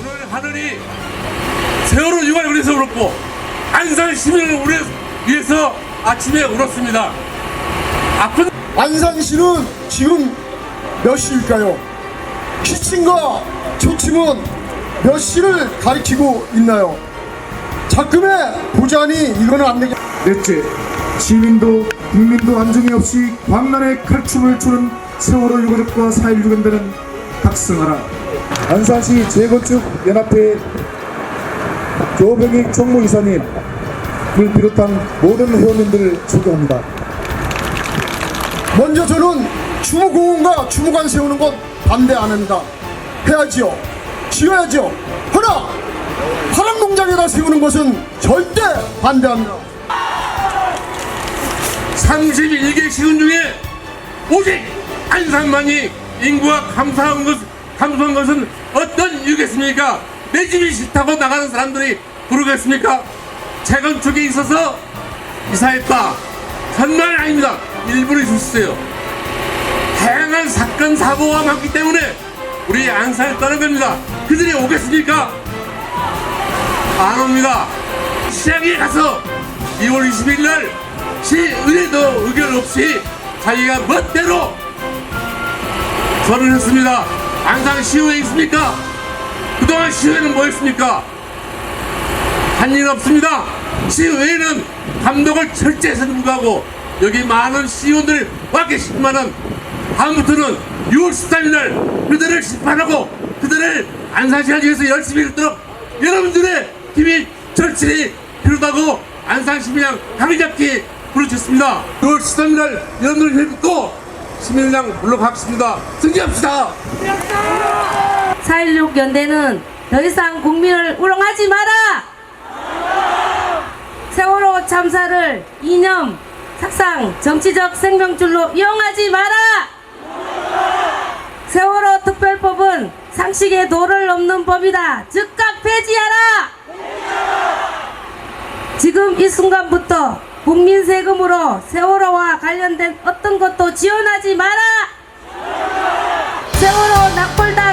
오늘 하늘이 세월호 유가를 위해서 울었고 안산 시민을 우리 위해서 아침에 울었습니다. 아픈 안산시는 지금 몇 시일까요? 기침과 초침은 몇 시를 가리키고 있나요? 자금의 보장이 이거는 안 되겠... 넷째, 시민도 국민도 안중에 없이 광란의 칼춤을 추는 세월호 유가족과 4.16 연대는 각성하라. 안산시 재건축 연합회 조병익 총무이사님을 비롯한 모든 회원님들을 소개합니다. 먼저 저는 주무공원과 주무관 세우는 것 반대 안 합니다. 해야지요. 지어야죠. 허나 파랑농장에다 세우는 것은 절대 반대합니다. 31개 시군 중에 오직 안산만이 인구가 감소한, 것, 감소한 것은 어떤 이유겠습니까? 내 집이 싫다고 나가는 사람들이 부르겠습니까? 재건축에 있어서 이사했다. 정말 아닙니다. 일부러 있었어요. 다양한 사건, 사고가 많기 때문에 우리 떠는 겁니다. 그들이 오겠습니까? 안 옵니다. 시장에 가서 2월 20일 날 시의회도 의견 없이 자기가 멋대로 선언했습니다. 안산 시의회 있습니까? 그동안 시의회는 뭐 했습니까? 한 일 없습니다. 시의회는 감독을 철저히 불구하고 여기 많은 시의원들 와 계시지만은 다음부터는 6월 13일 날 그들을 심판하고 그들을 안산시를 위해서 열심히 일도록 여러분들의 힘이 절실히 필요하다고 안산시민양 강의잡기 부르셨습니다. 6월 13일 날 여러분들 힘입고 시민양 물러가겠습니다. 승리합시다. 4.16 연대는 더 이상 국민을 우롱하지 마라! 세월호 참사를 이념, sak상, 정치적 생명줄로 이용하지 마라! 세월호 특별법은 상식의 도를 넘는 법이다. 즉각 폐지하라! 지금 이 순간부터 국민 세금으로 세월호와 관련된 어떤 것도 지원하지 마라! 세월호 납골당